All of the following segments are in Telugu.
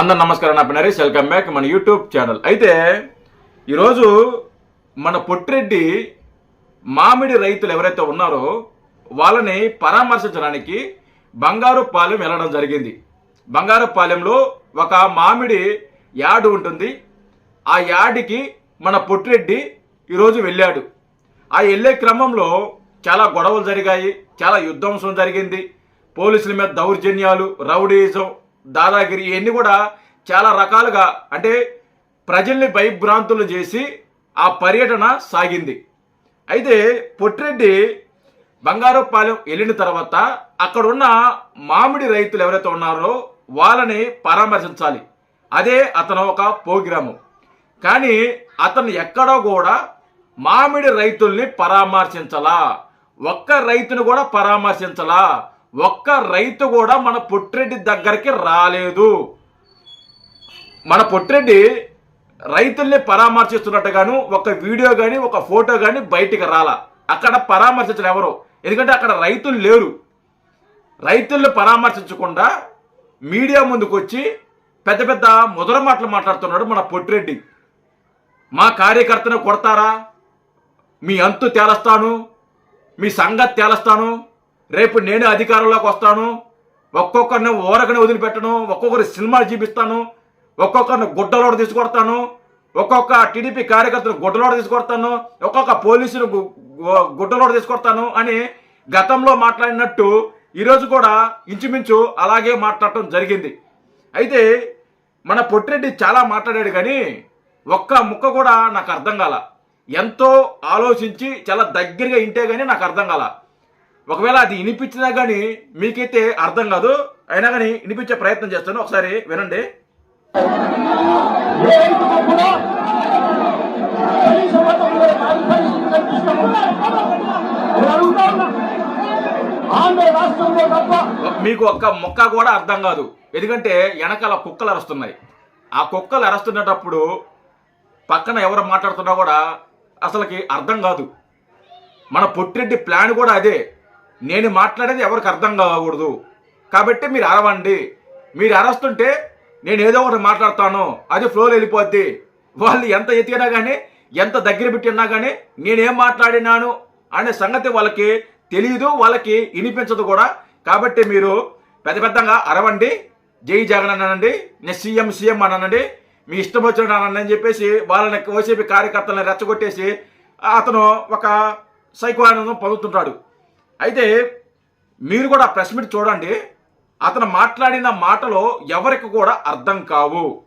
అందరు నమస్కారం నా పేరు వెల్కమ్ బ్యాక్ మన యూట్యూబ్ ఛానల్ అయితే ఈరోజు మన పొట్టిరెడ్డి మామిడి రైతులు ఎవరైతే ఉన్నారో వాళ్ళని పరామర్శించడానికి బంగారుపాలెం వెళ్ళడం జరిగింది. బంగారుపాలెంలో ఒక మామిడి యార్డు ఉంటుంది. ఆ యార్డుకి మన పొట్టిరెడ్డి ఈరోజు వెళ్ళాడు. ఆ వెళ్ళే క్రమంలో చాలా గొడవలు జరిగాయి చాలా యుద్ధంసం జరిగింది. పోలీసుల మీద దౌర్జన్యాలు రౌడీజం దాదాగిరి ఇవన్నీ కూడా చాలా రకాలుగా అంటే ప్రజల్ని భయభ్రాంతులు చేసి ఆ పర్యటన సాగింది. అయితే పొట్టిరెడ్డి బంగారుపాలెం వెళ్ళిన తర్వాత అక్కడున్న మామిడి రైతులు ఎవరైతే ఉన్నారో వాళ్ళని పరామర్శించాలి. అదే అతను ఒక ప్రోగ్రాము. కానీ అతను ఎక్కడో కూడా మామిడి రైతుల్ని పరామర్శించలా. ఒక్క రైతును కూడా పరామర్శించలా. ఒక్క రైతు కూడా మన పొట్టిరెడ్డి దగ్గరికి రాలేదు. మన పొట్టిరెడ్డి రైతుల్ని పరామర్శిస్తున్నట్టుగాను ఒక వీడియో కానీ ఒక ఫోటో కానీ బయటికి రాలా. అక్కడ పరామర్శించరు ఎవరు? ఎందుకంటే అక్కడ రైతులు లేరు. రైతుల్ని పరామర్శించకుండా మీడియా ముందుకు వచ్చి పెద్ద పెద్ద ముదర మాటలు మాట్లాడుతున్నాడు మన పొట్టిరెడ్డి. మా కార్యకర్తను కొడతారా? మీ అంతు తేలస్తాను. మీ సంగతి తేలస్తాను. రేపు నేను అధికారంలోకి వస్తాను. ఒక్కొక్కరిని ఓరకని వదిలిపెట్టను. ఒక్కొక్కరి సినిమాలు చూపిస్తాను ఒక్కొక్కరిని గుడ్డలోడ తీసుకొడతాను. ఒక్కొక్క టీడీపీ కార్యకర్తను గుడ్డలోడ తీసుకొడతాను. ఒక్కొక్క పోలీసులు గుడ్డలోడ తీసుకొడతాను అని గతంలో మాట్లాడినట్టు ఈరోజు కూడా ఇంచుమించు అలాగే మాట్లాడటం జరిగింది. అయితే మన పొట్టిరెడ్డి చాలా మాట్లాడాడు కానీ ఒక్క ముక్క కూడా నాకు అర్థం కాల. ఎంతో ఆలోచించి చాలా దగ్గరగా ఇంటే కానీ నాకు అర్థం కాల. ఒకవేళ అది వినిపించినా కానీ మీకైతే అర్థం కాదు. అయినా కానీ వినిపించే ప్రయత్నం చేస్తాను. ఒకసారి వినండి. మీకు ఒక్క ముక్క కూడా అర్థం కాదు. ఎందుకంటే వెనకాల కుక్కలు అరుస్తున్నాయి. ఆ కుక్కలు అరుస్తున్నప్పుడు పక్కన ఎవరు మాట్లాడుతున్నా కూడా అసలుకి అర్థం కాదు. మన పొట్టిరెడ్డి ప్లాన్ కూడా అదే. నేను మాట్లాడేది ఎవరికి అర్థం కాకూడదు. కాబట్టి మీరు అరవండి. మీరు అరస్తుంటే నేను ఏదో ఒకటి మాట్లాడతాను. అది ఫ్లోలో వెళ్ళిపోద్ది. వాళ్ళు ఎంత ఎతికినా కానీ ఎంత దగ్గర పెట్టినా కానీ నేనేం మాట్లాడినాను అనే సంగతి వాళ్ళకి తెలియదు వాళ్ళకి వినిపించదు కూడా. కాబట్టి మీరు పెద్ద పెద్దగా అరవండి. జై జగన్ అనండి. నేను సీఎం సీఎం అనండి. మీ ఇష్టం వచ్చిన అనండి అని చెప్పేసి వాళ్ళని ఓసీపీ కార్యకర్తలను రెచ్చగొట్టేసి అతను ఒక సైకో ఆనందం పొందుతుంటాడు. అయితే మీరు కూడా ప్రెస్ మీట్ చూడండి. అతను మాట్లాడిన మాటలో ఎవరికి కూడా అర్థం కావు.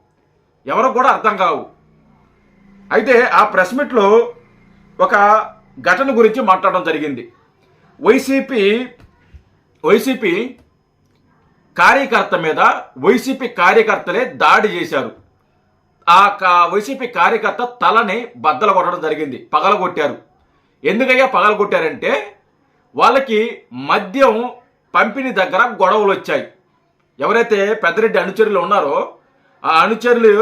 ఎవరికి కూడా అర్థం కావు. అయితే ఆ ప్రెస్ మీట్లో ఒక ఘటన గురించి మాట్లాడడం జరిగింది. వైసీపీ వైసీపీ కార్యకర్త మీద వైసీపీ కార్యకర్తలే దాడి చేశారు. ఆ కా- వైసీపీ కార్యకర్త తలని బద్దలు కొట్టడం జరిగింది. పగలగొట్టారు. ఎందుకయ్యా పగలగొట్టారంటే వాళ్ళకి మద్యం పంపిణీ దగ్గర గొడవలు వచ్చాయి ఎవరైతే పెద్దరెడ్డి అనుచరులు ఉన్నారో ఆ అనుచరులు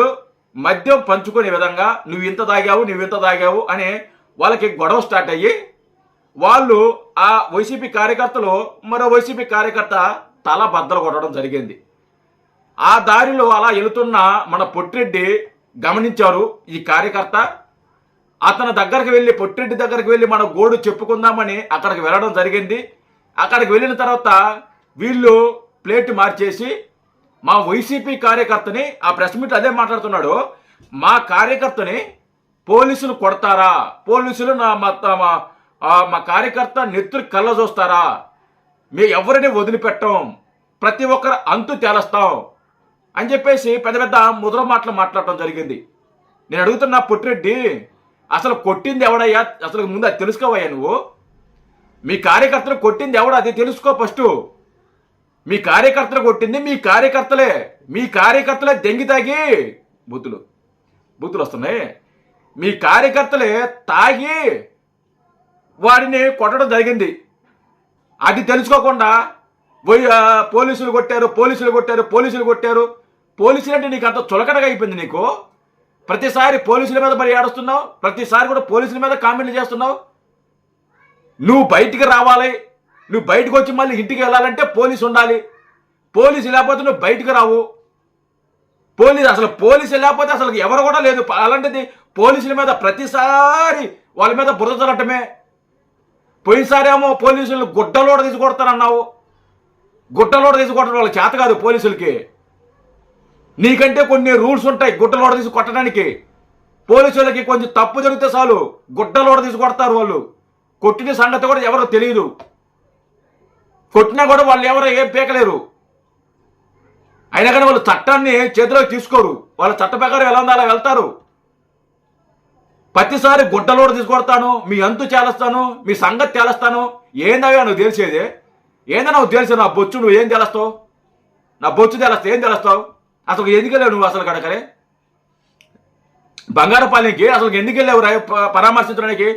మద్యం పంచుకునే విధంగా నువ్వు ఇంత తాగావు నువ్వు ఇంత తాగావు అని వాళ్ళకి గొడవ స్టార్ట్ అయ్యి వాళ్ళు ఆ వైసీపీ కార్యకర్తలు మరో వైసీపీ కార్యకర్త తల బద్దలు కొట్టడం జరిగింది. ఆ దారిలో అలా వెళుతున్న మన పొట్టిరెడ్డి గమనించారు ఈ కార్యకర్త. అతని దగ్గరికి వెళ్ళి పొట్టిరెడ్డి దగ్గరికి వెళ్ళి మన గోడు చెప్పుకుందామని అక్కడికి వెళ్ళడం జరిగింది. అక్కడికి వెళ్ళిన తర్వాత వీళ్ళు ప్లేట్ మార్చేసి మా వైసీపీ కార్యకర్తని ఆ ప్రెస్ మీట్ అదే మాట్లాడుతున్నాడు మా కార్యకర్తని పోలీసులు కొడతారా? పోలీసులు నా మా మా- మా కార్యకర్త నెత్తురు కళ్ళ చూస్తారా? మీ ఎవరిని వదిలిపెట్టం? ప్రతి ఒక్కరు అంతు తేలస్తాం అని చెప్పేసి పెద్ద పెద్ద ముద్ర మాటలు మాట్లాడటం జరిగింది. నేను అడుగుతున్నా పొట్టిరెడ్డి అసలు కొట్టింది ఎవడయ్యా? అసలు ముందు అది తెలుసుకోవయ్యా నువ్వు? మీ కార్యకర్తలు కొట్టింది ఎవడో? అది తెలుసుకో ఫస్ట్. మీ కార్యకర్తలు కొట్టింది మీ కార్యకర్తలే. మీ కార్యకర్తలే దెంగి తాగి బూతులు. బూతులు వస్తున్నాయి. మీ కార్యకర్తలే తాగి వాడిని కొట్టడం జరిగింది. అది తెలుసుకోకుండా పోయి పోలీసులు కొట్టారు పోలీసులు కొట్టారు పోలీసులు కొట్టారు. పోలీసులు అంటే నీకు అంత చులకనగా అయిపోయింది నీకు? ప్రతిసారి పోలీసుల మీద మరి ఏడుస్తున్నావు? ప్రతిసారి కూడా పోలీసుల మీద కామెంట్లు చేస్తున్నావు? నువ్వు బయటికి రావాలి. నువ్వు బయటకు వచ్చి మళ్ళీ ఇంటికి వెళ్ళాలంటే పోలీసు ఉండాలి. పోలీసు లేకపోతే నువ్వు బయటికి రావు. పోలీసు అసలు పోలీసు లేకపోతే అసలు ఎవరు కూడా లేదు. అలాంటిది పోలీసుల మీద ప్రతిసారి వాళ్ళ మీద బురద తరటమే పోయినసారేమో పోలీసులు గుడ్డలోడ తీసి కొడతానన్నావు. గుడ్డలోడ తీసి కొట్టడం వాళ్ళకి చేత కాదు పోలీసులకి. నీకంటే కొన్ని రూల్స్ ఉంటాయి గుడ్డలోడ తీసి కొట్టడానికి. పోలీసులకి కొంచెం తప్పు జరిగితే చాలు గుడ్డలోడ తీసి కొడతారు వాళ్ళు. కొట్టిన సంగతి కూడా ఎవరో తెలియదు. కొట్టినా కూడా వాళ్ళు ఎవరో ఏం పీకలేరు. అయినా కానీ వాళ్ళు చట్టాన్ని చేతిలోకి తీసుకోరు. వాళ్ళ చట్ట ప్రకారం ఎలా ఉందో అలా వెళ్తారు. ప్రతిసారి గుడ్డలోడు తీసుకొడతాను మీ అంతు చేలస్తాను మీ సంగతి తేలస్తాను. ఏందవ్యా నువ్వు తెలిసేది ఏందా నువ్వు తెలిసే నా బొచ్చు నువ్వు ఏం తెలుస్తావు? నా బొచ్చు తెలుస్తా ఏం తెలుస్తావు? అసలు ఎందుకు వెళ్ళావు నువ్వు అసలు కడకరే బంగారపాలెంకి అసలు ఎందుకు వెళ్ళావు రై- పరామర్శించడానికి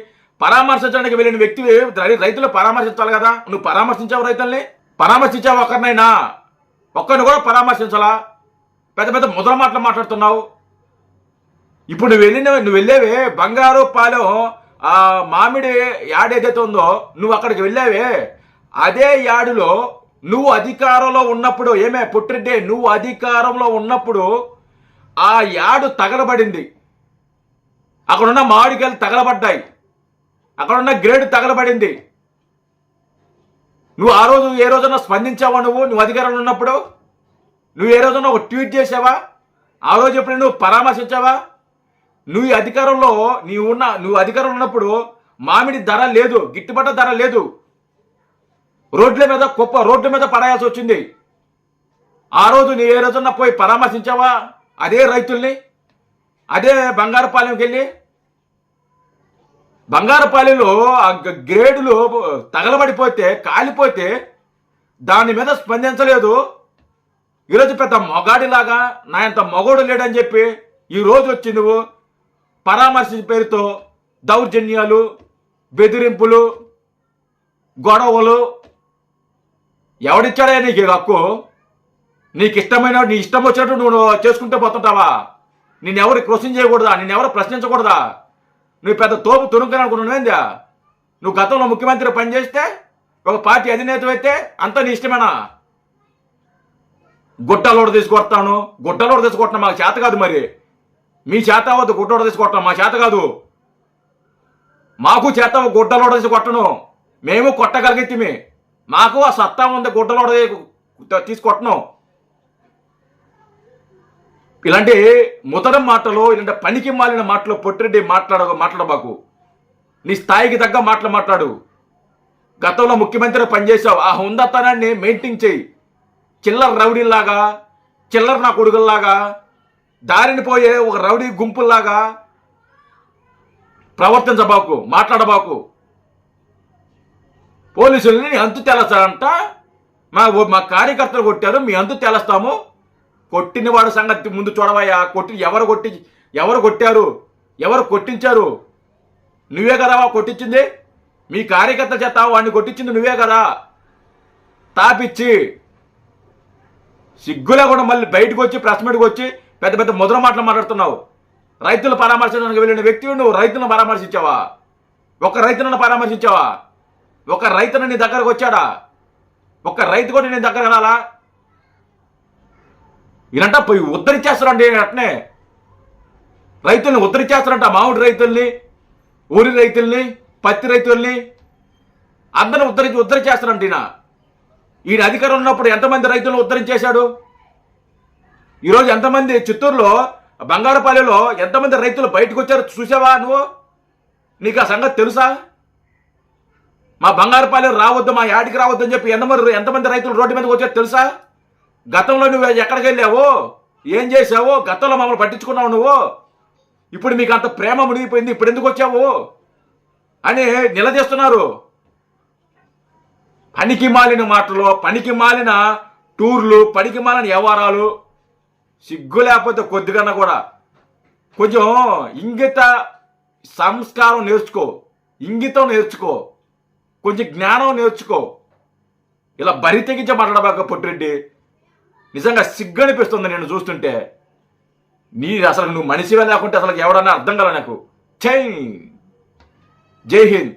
పరామర్శించడానికి వెళ్ళిన వ్యక్తివి రైతులు పరామర్శించాలి కదా? నువ్వు పరామర్శించావు రైతుల్ని? పరామర్శించావు ఒక్కరినైనా? ఒక్కరిని కూడా పరామర్శించాలా? పెద్ద పెద్ద ముద్ర మాటలు మాట్లాడుతున్నావు. ఇప్పుడు నువ్వు వెళ్ళిన నువ్వు వెళ్ళేవే బంగారు పాలెం ఆ మామిడి యాడ్ ఏదైతే ఉందో నువ్వు అక్కడికి వెళ్ళావే? అదే యాడులో నువ్వు అధికారంలో ఉన్నప్పుడు ఏమే పుట్టిడ్డే నువ్వు అధికారంలో ఉన్నప్పుడు ఆ యాడు తగలబడింది. అక్కడున్న మామిడికాయలు తగలబడ్డాయి. అక్కడున్న గ్రేడ్ తగలబడింది. నువ్వు ఆ రోజు ఏ రోజున స్పందించావా నువ్వు? నువ్వు అధికారంలో ఉన్నప్పుడు? నువ్వు ఏ రోజున ఒక ట్వీట్ చేసావా ఆ రోజు ఎప్పుడు నువ్వు పరామర్శించావా? నువ్వు అధికారంలో నీవు ఉన్న నువ్వు అధికారంలో ఉన్నప్పుడు మామిడి ధర లేదు గిట్టుబాటు ధర లేదు. రోడ్ల మీద కుప్ప రోడ్ల మీద పడాల్సి వచ్చింది. ఆ రోజు నీ ఏ రోజున పోయి పరామర్శించావా? అదే రైతుల్ని? అదే బంగారుపాలెంకి వెళ్ళి? బంగారుపాలెంలో ఆ గ్రేడులు తగలబడిపోతే కాలిపోతే దాని మీద స్పందించలేదు. ఈరోజు పెద్ద మొగాడిలాగా నా ఇంత మొగోడు లేడని చెప్పి ఈరోజు వచ్చి నువ్వు పరామర్శ పేరుతో దౌర్జన్యాలు బెదిరింపులు గొడవలు ఎవడిచ్చాడే నీకు హక్కు? నీకు ఇష్టమైన నీ ఇష్టం వచ్చినట్టు నువ్వు చేసుకుంటూ పోతుంటావా? నిన్నెవరు క్వశ్చన్ చేయకూడదా? నిన్నెవరు ప్రశ్నించకూడదా? నువ్వు పెద్ద తోపు తురుంకని అనుకుంటున్నావేందా నువ్వు గతంలో ముఖ్యమంత్రి పనిచేస్తే ఒక పార్టీ అధినేత అయితే అంత నీ ఇష్టమేనా? గుట్టలోడు తీసుకొడతాను గుట్టలోడు తీసుకొట్టడం మాకు చేత కాదు మరి. మీ చేత అవ్వద్దు గుట్టలోడు తీసుకొట్టడం మా చేత కాదు. మాకు చేత గుడ్డలోడ తీసుకొట్టను. మేము కొట్టగలిగితే మాకు ఆ సత్తా ఉంది గుడ్డలోడ తీసుకొట్టను. ఇలాంటి ముదడ మాటలు ఇలాంటి పనికి మాలిన మాటలు పొట్టిరెడ్డి మాట్లాడ మాట్లాడబాకు. నీ స్థాయికి తగ్గ మాటలు మాట్లాడు. గతంలో ముఖ్యమంత్రి పనిచేసావు. ఆ హుందతనాన్ని మెయింటైన్ చేయి. చిల్లర రౌడీల్లాగా చిల్లర నా కొడుకుల్లాగా దారిని పోయే ఒక రౌడీ గుంపుల్లాగా ప్రవర్తించబాకు మాట్లాడబాకు. పోలీసుల్ని నీ అంతు తేలస్తారంట మా మా కార్యకర్తలు కొట్టారు మీ అంతు తెలస్తాము. కొట్టిన వాడి సంగతి ముందు చూడవయ్యా. కొట్టి ఎవరు కొట్టి ఎవరు కొట్టారు? ఎవరు కొట్టించారు? నువ్వే కదా వా కొట్టించింది? మీ కార్యకర్త చేత వాడిని కొట్టించింది నువ్వే కదా. తాపిచ్చి సిగ్గులే కూడా మళ్ళీ బయటకు వచ్చి ప్రెస్ మీట్కి వచ్చి పెద్ద పెద్ద ముద్ర మాటలు మాట్లాడుతున్నావు. రైతులు పరామర్శించడానికి వెళ్ళిన వ్యక్తి నువ్వు. రైతులను పరామర్శించావా? ఒక రైతులను పరామర్శించావా? ఒక రైతును నీ దగ్గరకు వచ్చాడా? ఒక రైతు కూడా నీ దగ్గర రాలా? ఈయనంట పోయి ఉద్ధరించేస్తారండి అట్నే. రైతుల్ని ఉద్ధరించేస్తారంట మామిడి రైతుల్ని ఊరి రైతుల్ని పత్తి రైతుల్ని. అందరిని ఉద్ధరించి ఉద్ధరించేస్తారంట ఈయన. ఈయన అధికారం ఉన్నప్పుడు ఎంతమంది రైతులను ఉద్ధరించేశాడు ఈరోజు ఎంతమంది చిత్తూరులో బంగారపల్లిలో ఎంతమంది రైతులు బయటకు వచ్చారు చూసావా నువ్వు? నీకు ఆ సంగతి తెలుసా? మా బంగారుపాలెం రావద్దు మా యాడికి రావద్దు అని చెప్పి ఎంతమంది ఎంతమంది రైతులు రోడ్డు మీదకి వచ్చారు తెలుసా? గతంలో నువ్వు ఎక్కడికి వెళ్ళావు ఏం చేసావో గతంలో మమ్మల్ని పట్టించుకున్నావు నువ్వు. ఇప్పుడు మీకు అంత ప్రేమ మునిగిపోయింది ఇప్పుడు ఎందుకు వచ్చావు? అని నిలదీస్తున్నారు. పనికి మాలిన మాటలు పనికి మాలిన టూర్లు పనికి మాలిన వ్యవహారాలు సిగ్గు లేకపోతే కొద్దిగా కూడా. కొంచెం ఇంగిత సంస్కారం నేర్చుకో ఇంగితం నేర్చుకో. కొంచెం జ్ఞానం నేర్చుకో. ఇలా బరి తెగించే మాట్లాడబాక పొట్టిరెడ్డి. నిజంగా సిగ్గు అనిపిస్తుంది నేను చూస్తుంటే. నీ అసలు నువ్వు మనిషివే లేకుంటే అసలు ఎవడన్నా అర్థం కదా నాకు. జై జై హింద్.